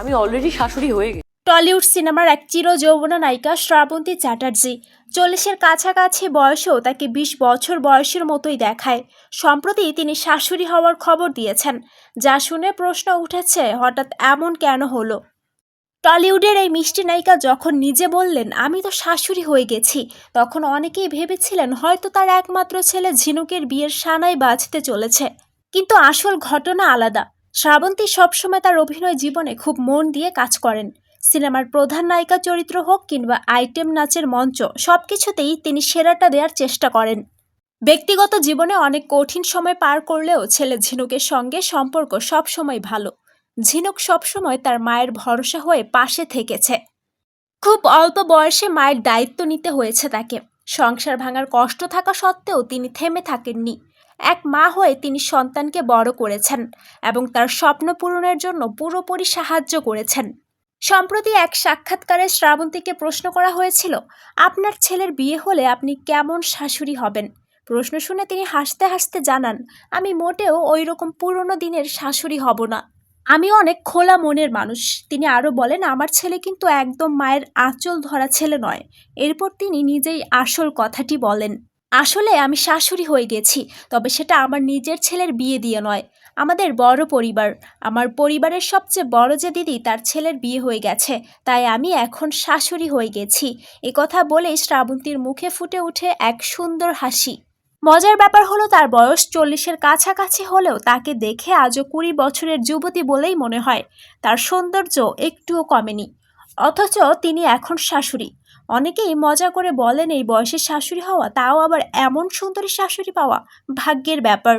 আমি অলরেডি শাশুড়ি হয়ে গেছি। টলিউড সিনেমার এক চির যৌবনা নায়িকা শ্রাবন্তী চ্যাটার্জি। চল্লিশের কাছাকাছি বয়সেও তাকে বিশ বছর বয়সের মতোই দেখায়। সম্প্রতি তিনি শাশুড়ি হওয়ার খবর দিয়েছেন, যা শুনে প্রশ্ন উঠেছে, হঠাৎ এমন কেন হলো? টলিউডের এই মিষ্টি নায়িকা যখন নিজে বললেন, আমি তো শাশুড়ি হয়ে গেছি, তখন অনেকেই ভেবেছিলেন, হয়তো তার একমাত্র ছেলে ঝিনুকের বিয়ের সানাই বাজতে চলেছে। কিন্তু আসল ঘটনা আলাদা। শ্রাবন্তী সবসময় তার অভিনয় জীবনে খুব মন দিয়ে কাজ করেন। সিনেমার প্রধান নায়িকা চরিত্র হোক কিংবা আইটেম নাচের মঞ্চ সব কিছুতেই তিনি সেরাটা দেওয়ার চেষ্টা করেন। ব্যক্তিগত জীবনে অনেক কঠিন সময় পার করলেও ছেলে ঝিনুকের সঙ্গে সম্পর্ক সবসময় ভালো। ঝিনুক সবসময় তার মায়ের ভরসা হয়ে পাশে থেকেছে। খুব অল্প বয়সে মায়ের দায়িত্ব নিতে হয়েছে তাকে। সংসার ভাঙার কষ্ট থাকা সত্ত্বেও তিনি থেমে থাকেননি। এক মা হয়ে তিনি সন্তানকে বড় করেছেন এবং তার স্বপ্ন পূরণের জন্য পুরোপুরি সাহায্য করেছেন। সম্প্রতি এক সাক্ষাৎকারে শ্রাবন্তীকে প্রশ্ন করা হয়েছিল, আপনার ছেলের বিয়ে হলে আপনি কেমন শাশুড়ি হবেন? প্রশ্ন শুনে তিনি হাসতে হাসতে জানান, আমি মোটেও ওই রকম পুরনো দিনের শাশুড়ি হব না। আমি অনেক খোলা মনের মানুষ। তিনি আরও বলেন, আমার ছেলে কিন্তু একদম মায়ের আঁচল ধরা ছেলে নয়। এরপর তিনি নিজেই আসল কথাটি বলেন, আসলে আমি শাশুড়ি হয়ে গেছি, তবে সেটা আমার নিজের ছেলের বিয়ে দিয়ে নয়, আমাদের বড় পরিবার। আমার পরিবারের সবচেয়ে বড় যে দিদি, তার ছেলের বিয়ে হয়ে গেছে, তাই আমি এখন শাশুড়ি হয়ে গেছি। এ কথা বলেই শ্রাবন্তীর মুখে ফুটে উঠে এক সুন্দর হাসি। মজার ব্যাপার হলো তার বয়স চল্লিশের কাছাকাছি হলেও তাকে দেখে আজও কুড়ি বছরের যুবতী বলেই মনে হয়। তার সৌন্দর্য একটুও কমেনি। অথচ তিনি এখন শাশুড়ি। অনেকেই মজা করে বলেন এই বয়সে শাশুড়ি হওয়া তাও আবার এমন সুন্দরী শাশুড়ি পাওয়া ভাগ্যের ব্যাপার।